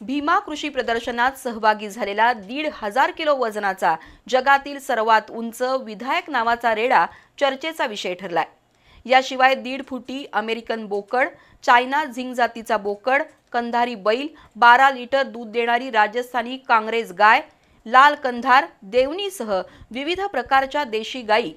भीमा कृषी प्रदर्शनात सहभागी झालेला दीड हजार किलो वजनाचा जगातील सर्वात उंच विधायक नावाचा रेडा चर्चेचा विषय ठरलाय. याशिवाय दीड फुटी अमेरिकन बोकड चायना झिंग जातीचा बोकड कंधारी बैल बारा लिटर दूध देणारी राजस्थानी कांग्रेस गाय लाल कंधार देवणीसह विविध प्रकारच्या देशी गायी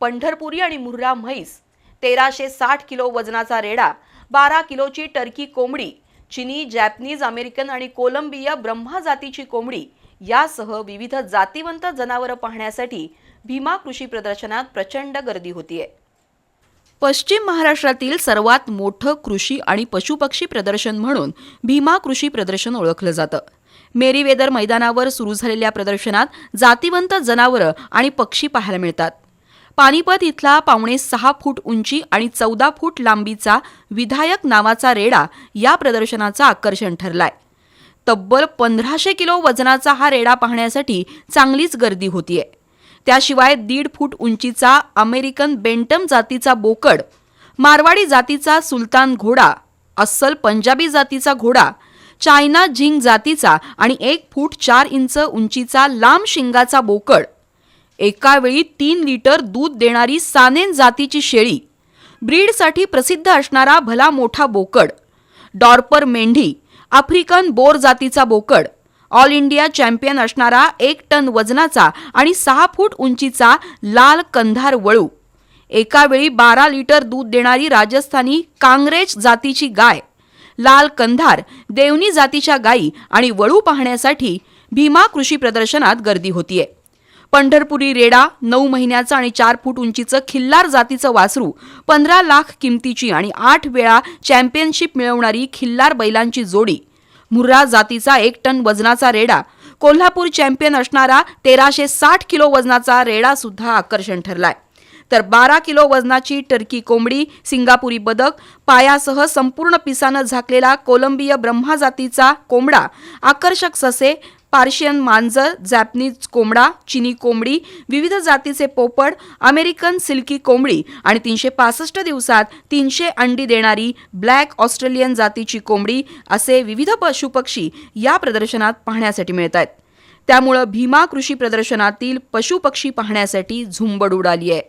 पंढरपुरी आणि मुर्रा म्हैस तेराशे साठ किलो वजनाचा रेडा बारा किलोची टर्की कोंबडी चिनी जॅपनीज अमेरिकन आणि कोलंबिया ब्रह्मा जातीची कोंबडी यासह विविध जातीवंत जनावरं पाहण्यासाठी भीमा कृषी प्रदर्शनात प्रचंड गर्दी होतीये. पश्चिम महाराष्ट्रातील सर्वात मोठं कृषी आणि पशुपक्षी प्रदर्शन म्हणून भीमा कृषी प्रदर्शन ओळखलं जातं. मेरीवेदर मैदानावर सुरू झालेल्या प्रदर्शनात जातीवंत जनावरं आणि पक्षी पाहायला मिळतात. पानिपत इथला पावणे सहा फूट उंची आणि चौदा फूट लांबीचा विधायक नावाचा रेडा या प्रदर्शनाचं आकर्षण ठरलाय. तब्बल पंधराशे किलो वजनाचा हा रेडा पाहण्यासाठी चांगलीच गर्दी होतीये. त्याशिवाय दीड फूट उंचीचा अमेरिकन बेंटम जातीचा बोकड मारवाडी जातीचा सुलतान घोडा अस्सल पंजाबी जातीचा घोडा चायना झिंग जातीचा आणि एक फूट चार इंच उंचीचा लांब शिंगाचा बोकड एकावेळी तीन लिटर दूध देणारी सानेन जातीची शेळी. ब्रीडसाठी प्रसिद्ध असणारा भला मोठा बोकड. डॉर्पर मेंढी आफ्रिकन बोर जातीचा बोकड. ऑल इंडिया चॅम्पियन असणारा एक टन वजनाचा आणि सहा फूट उंचीचा लाल कंधार वळू. एकावेळी बारा लिटर दूध देणारी राजस्थानी कांग्रेज जातीची गाय. लाल कंधार देवनी जातीच्या गायी आणि वळू पाहण्यासाठी भीमा कृषी प्रदर्शनात गर्दी होतीये. पंढरपुरी रेडा नऊ महिन्याचं आणि चार फूट उंचीचं खिल्लार जातीचं वासरू पंधरा लाख किमतीची आणि आठ वेळा चॅम्पियनशिप मिळवणारी खिल्लार बैलांची जोडी. मुर्रा जातीचा एक टन वजनाचा रेडा कोल्हापूर चॅम्पियन असणारा तेराशे साठ किलो वजनाचा रेडा सुद्धा आकर्षण ठरलाय. तर बारा किलो वजनाची टर्की कोंबडी सिंगापुरी बदक पायासह संपूर्ण पिसानं झाकलेला कोलंबिय ब्रह्मा जातीचा कोंबडा आकर्षक ससे पार्शियन मांजर जॅपनीज कोंबडा चिनी कोंबडी विविध जातीचे पोपड अमेरिकन सिल्की कोंबडी आणि तीनशे पासष्ट दिवसात तीनशे अंडी देणारी ब्लॅक ऑस्ट्रेलियन जातीची कोंबडी असे विविध पशुपक्षी या प्रदर्शनात पाहण्यासाठी मिळत आहेत त्यामुळं भीमा कृषी प्रदर्शनातील पशुपक्षी पाहण्यासाठी झुंबड उडाली आहे